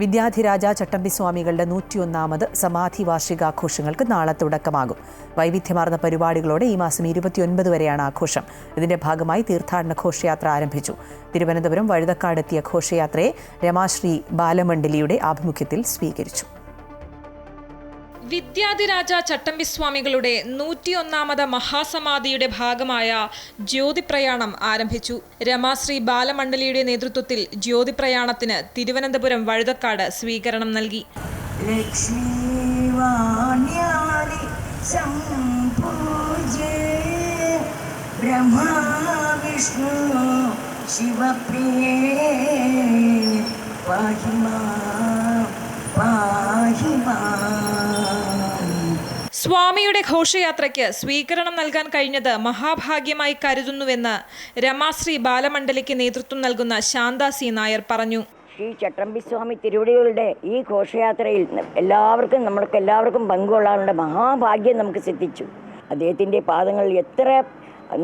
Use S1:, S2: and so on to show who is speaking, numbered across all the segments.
S1: വിദ്യാധിരാജ ചട്ടമ്പിസ്വാമികളുടെ നൂറ്റിയൊന്നാമത് സമാധി വാർഷികാഘോഷങ്ങൾക്ക് നാളെ തുടക്കമാകും. വൈവിധ്യമാർന്ന പരിപാടികളോടെ ഈ മാസം ഇരുപത്തിയൊൻപത് വരെയാണ് ആഘോഷം. ഇതിന്റെ ഭാഗമായി തീർത്ഥാടന ഘോഷയാത്ര ആരംഭിച്ചു. തിരുവനന്തപുരം വഴുതക്കാടെത്തിയ ഘോഷയാത്രയെ രമാശ്രീ ബാലമണ്ഡലിയുടെ ആഭിമുഖ്യത്തിൽ സ്വീകരിച്ചു.
S2: വിദ്യാധിരാജ ചട്ടമ്പിസ്വാമികളുടെ നൂറ്റിയൊന്നാമത് മഹാസമാധിയുടെ ഭാഗമായ ജ്യോതിപ്രയാണം ആരംഭിച്ചു. രമാശ്രീ ബാലമണ്ഡലിയുടെ നേതൃത്വത്തിൽ ജ്യോതിപ്രയാണത്തിന് തിരുവനന്തപുരം വഴുതക്കാട് സ്വീകരണം നൽകി.
S3: ബ്രഹ്മാവിഷ്ണു ശിവപ്രിയേ. പാഹി
S2: സ്വാമിയുടെ ഘോഷയാത്രയ്ക്ക് സ്വീകരണം നൽകാൻ കഴിഞ്ഞത് മഹാഭാഗ്യമായി കരുതുന്നുവെന്ന് രമാശ്രീ ബാലമണ്ഡലിക്ക് നേതൃത്വം നൽകുന്ന ശാന്ത സി നായർ പറഞ്ഞു.
S3: ശ്രീ ചട്ടമ്പിസ്വാമി തിരുവടികളുടെ ഈ ഘോഷയാത്രയിൽ എല്ലാവർക്കും നമ്മൾക്ക് എല്ലാവർക്കും പങ്കുകൊള്ളാനുള്ള മഹാഭാഗ്യം നമുക്ക് സിദ്ധിച്ചു. അദ്ദേഹത്തിന്റെ പാദങ്ങളിൽ എത്ര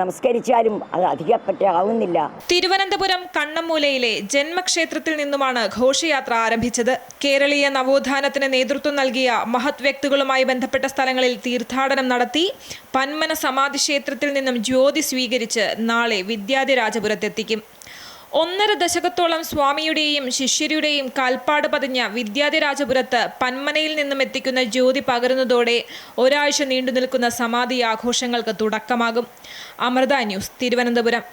S3: നമസ്കരിച്ചാലും അത് അധികപ്പറ്റാവുന്നില്ല
S2: തിരുവനന്തപുരം കണ്ണമ്മൂലയിലെ ജന്മക്ഷേത്രത്തിൽ നിന്നുമാണ് ഘോഷയാത്ര ആരംഭിച്ചത്. കേരളീയ നവോത്ഥാനത്തിന് നേതൃത്വം നൽകിയ മഹത് വ്യക്തികളുമായി ബന്ധപ്പെട്ട സ്ഥലങ്ങളിൽ തീർത്ഥാടനം നടത്തി പന്മന സമാധി ക്ഷേത്രത്തിൽ നിന്നും ജ്യോതി സ്വീകരിച്ച് നാളെ വിദ്യാധിരാജപുരത്തെത്തിക്കും. ഒന്നര ദശകത്തോളം സ്വാമിയുടെയും ശിഷ്യരുടെയും കാൽപ്പാട് പതിഞ്ഞ വിദ്യാധിരാജപുരത്ത് പന്മനയിൽ നിന്നും എത്തിക്കുന്ന ജ്യോതി പകരുന്നതോടെ ഒരാഴ്ച നീണ്ടു നിൽക്കുന്ന സമാധി ആഘോഷങ്ങൾക്ക് തുടക്കമാകും. അമൃത ന്യൂസ് തിരുവനന്തപുരം.